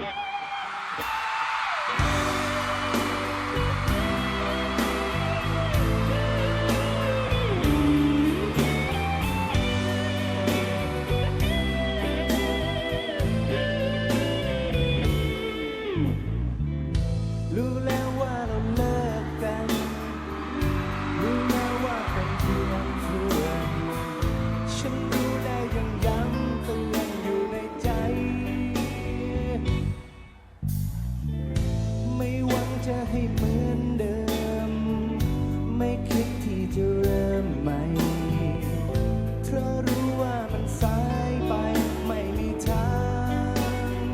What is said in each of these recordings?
รู้ เหมือนเดิม ไม่คิดที่จะเริ่มใหม่ เพราะรู้ว่ามันสายไปไม่มีทาง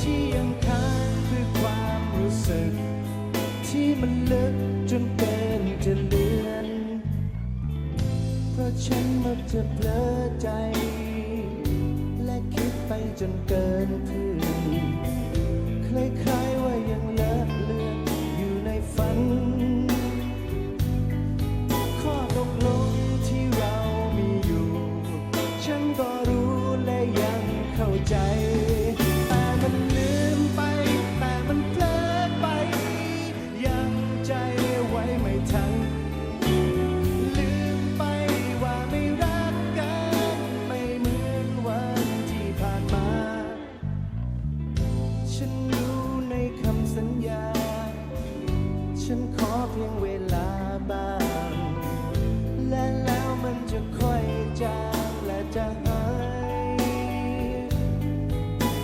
ที่ยังค้างคือความรู้สึก ที่มันลึกจนเกินจะเลือน เพราะฉันมักจะเพลอใจ และคิดไปจนเกินเพื่อนคล้าย ฉันขอเพียงเวลาบ้าง และแล้วมันจะค่อยจางและจะหาย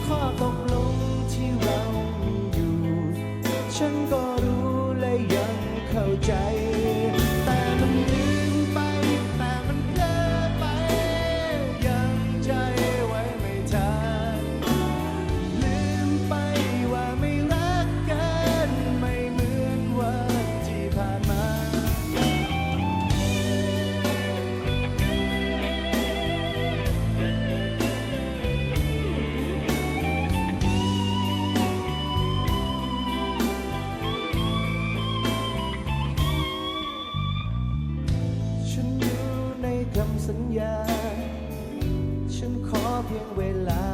ข้อตกลงที่เรามีอยู่ ฉันก็รู้และยังเข้าใจ คำสัญญา ฉันขอเพียงเวลา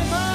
บ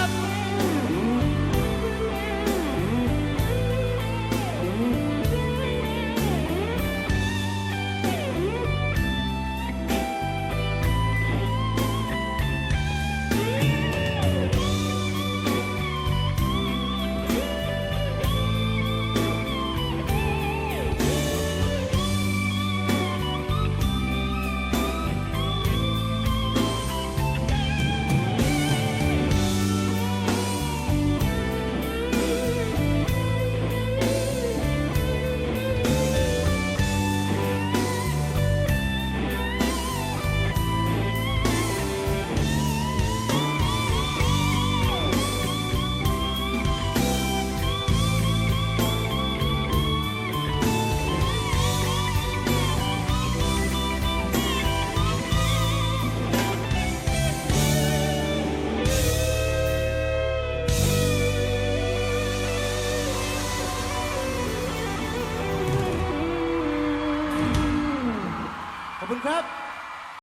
คุณครับ